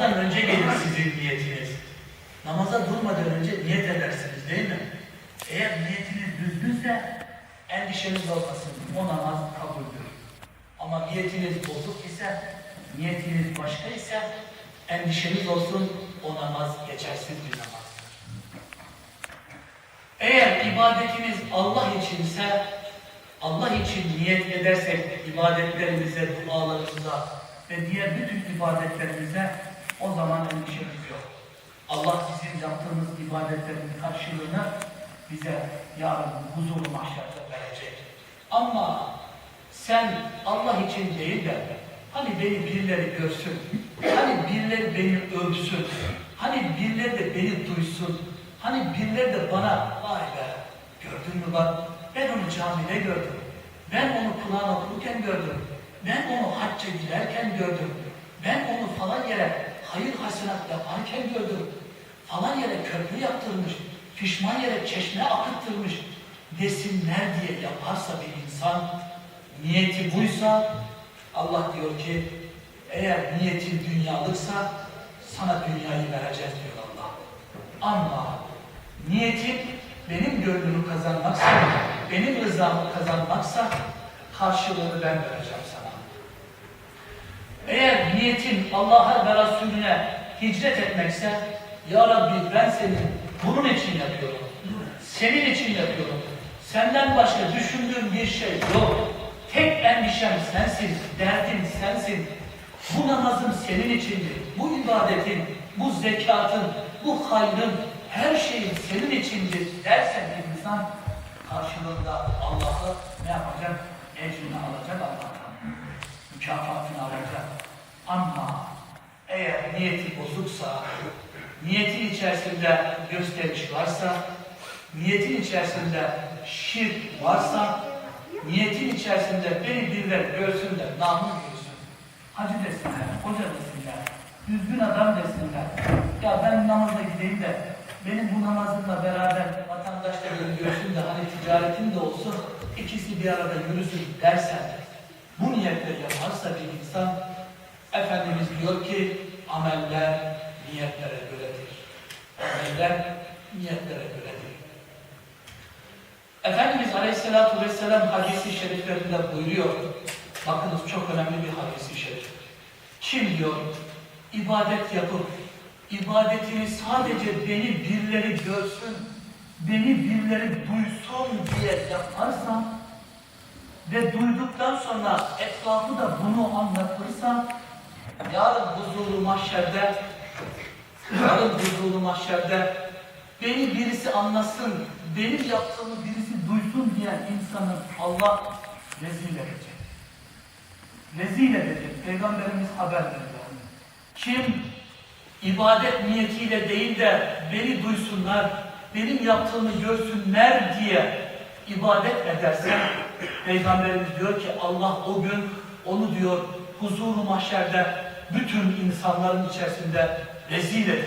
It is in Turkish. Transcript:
Namazdan önce gelir sizin niyetiniz. Namaza durmadan önce niyet edersiniz değil mi? Eğer niyetiniz düzgünse endişeniz olmasın. O namaz kabuldür. Ama niyetiniz bozuk ise, niyetiniz başka ise endişeniz olsun. O namaz geçersiz bir namaz. Eğer ibadetiniz Allah içinse, Allah için niyet edersek ibadetlerimize, dualarımıza ve diğer bütün ibadetlerimize o zaman endişemiz yok. Allah bizim yaptığımız ibadetlerin karşılığını bize yarın huzur mahşerde verecek. Ama sen Allah için değil de hani beni birileri görsün, hani birileri beni övsün, hani birileri de beni duysun, hani birileri de bana vay be gördün mü bak ben onu camide gördüm, ben onu Kur'an okurken gördüm, ben onu hacca giderken gördüm, ben onu falan yere hayır hasenat yaparken gördüm, falan yere köprü yaptırmış, pişman yere çeşme akıttırmış desinler diye yaparsa bir insan, niyeti buysa Allah diyor ki eğer niyetin dünyalıksa sana dünyayı vereceğiz diyor Allah. Ama niyetin benim gönlümü kazanmaksa, benim rızamı kazanmaksa karşılığını ben vereceğim. Eğer niyetin Allah'a ve Resulüne hicret etmekse, Ya Rabbi ben senin bunun için yapıyorum. Senin için yapıyorum. Senden başka düşündüğüm bir şey yok. Tek endişem sensin, derdim sensin. Bu namazım senin içindir. Bu ibadetin, bu zekatın, bu hayrın, her şeyin senin içindir dersen insan karşılığında Allah'ı niyeti bozuksa, niyetin içerisinde gösteriş varsa, niyetin içerisinde şirk varsa, niyetin içerisinde beni birileri görsün de namı görsün. Hacı desinler, hoca desinler, düzgün adam desinler. Ya ben namaza gideyim de benim bu namazımla beraber vatandaşlar beni görsün de hani ticaretim de olsun ikisi bir arada yürüsün dersen bu niyetle yaparsa bir insan Efendimiz diyor ki ameller niyetlere göredir. Ameller niyetlere göredir. Efendimiz Aleyhisselatü Vesselam hadisi şeriflerinde buyuruyor. Bakınız çok önemli bir hadisi şerif. Kim diyor ibadet yapıp ibadetini sadece beni birileri görsün, beni birileri duysun diye yaparsa ve duyduktan sonra etrafı da bunu anlatırsa yarın huzuru mahşerde yarın huzuru mahşerde beni birisi anlasın, benim yaptığımı birisi duysun diyen insanı Allah rezil edecek. Rezil edecek. Peygamberimiz haber veriyor. Kim ibadet niyetiyle değil de beni duysunlar, benim yaptığımı görsünler diye ibadet ederse Peygamberimiz diyor ki Allah o gün onu diyor huzuru mahşerde bütün insanların içerisinde rezil edecek.